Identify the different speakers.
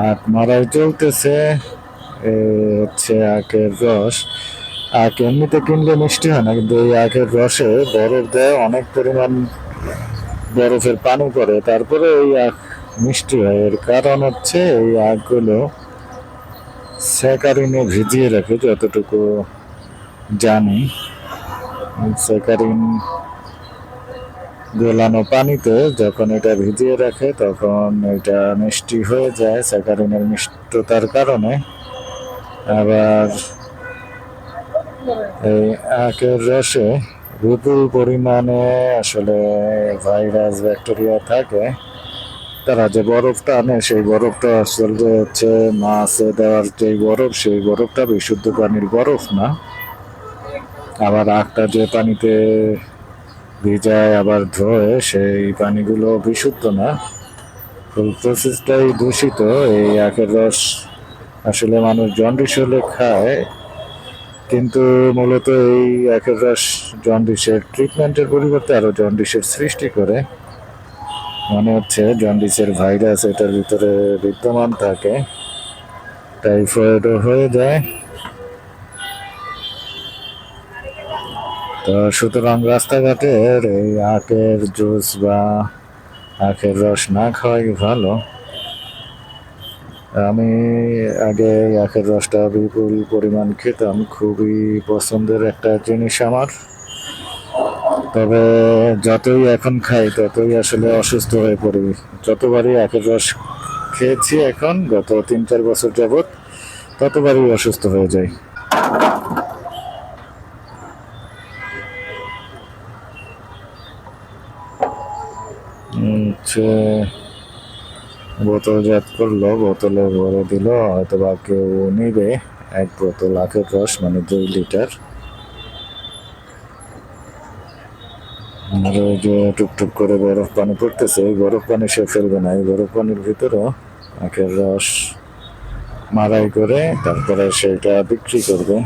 Speaker 1: আখ মারাই চলতেছে হচ্ছে আখের রস। আখ এমনিতে কিনলে মিষ্টি হয় না, কিন্তু এই আখের রসে বরফ দেয়, অনেক পরিমাণ বরফের পানি পড়ে। তারপরে এই আখ মিষ্টি হয়। এর কারণ হচ্ছে এই আখগুলো স্যাকারিনে ভিজিয়ে রাখে, যতটুকু জানি, স্যাকারিন গোলানো পানিতে যখন এটা ভিজিয়ে রাখে, তখন এটা মিষ্টি হয়ে যায় স্যাকারিনের মিষ্টতার কারণে। আবার এই আখের রসে বিপুল পরিমাণে আসলে ভাইরাস, ব্যাকটেরিয়া থাকে। তারা যে বরফটা আনে, সেই বরফটা আসলে হচ্ছে মাছে দেওয়ার যে বরফ, সেই বরফটা বিশুদ্ধ পানির বরফ না। আবার আখটা যে পানিতে ভিজায় আবার ধোয় সেই পানিগুলো বিশুদ্ধ না। ফুল প্রসেসটাই দূষিত, এই আখের রস আসলে মানুষ জন্ডিস হলে খায়। কিন্তু মূলত এই আখের রস জন্ডিসের ট্রিটমেন্টের পরিবর্তে আরও জন্ডিসের সৃষ্টি করে। মনে হচ্ছে জন্ডিসের ভাইরাস এটার ভিতরে বিদ্যমান থাকে। টাইফয়েডও হয়ে যায়। তো সুতরাং রাস্তাঘাটের এই আখের জুস বা আখের রস না খাওয়াই ভালো। আমি আগে আখের রসটা বিপুল পরিমাণ খেতাম, খুবই পছন্দের একটা জিনিস আমার। তবে যতই এখন খাই, ততই আসলে অসুস্থ হয়ে পড়ি। যতবারই আখের রস খেয়েছি এখন, গত তিন চার বছর যাবৎ, ততবারই অসুস্থ হয়ে যাই। হচ্ছে বোতলজাত করল, বোতলে ভরে দিল হয়তো বা কেউ নিবে। এক বোতল আখের রস মানে দুই লিটার। আর ওই যে টুকটুক করে বরফ পানি পড়তেছে, এই বরফ পানি সে ফেলবে না, এই বরফ পানির ভিতরেও আখের রস মারাই করে, তারপরে সেটা বিক্রি করবে।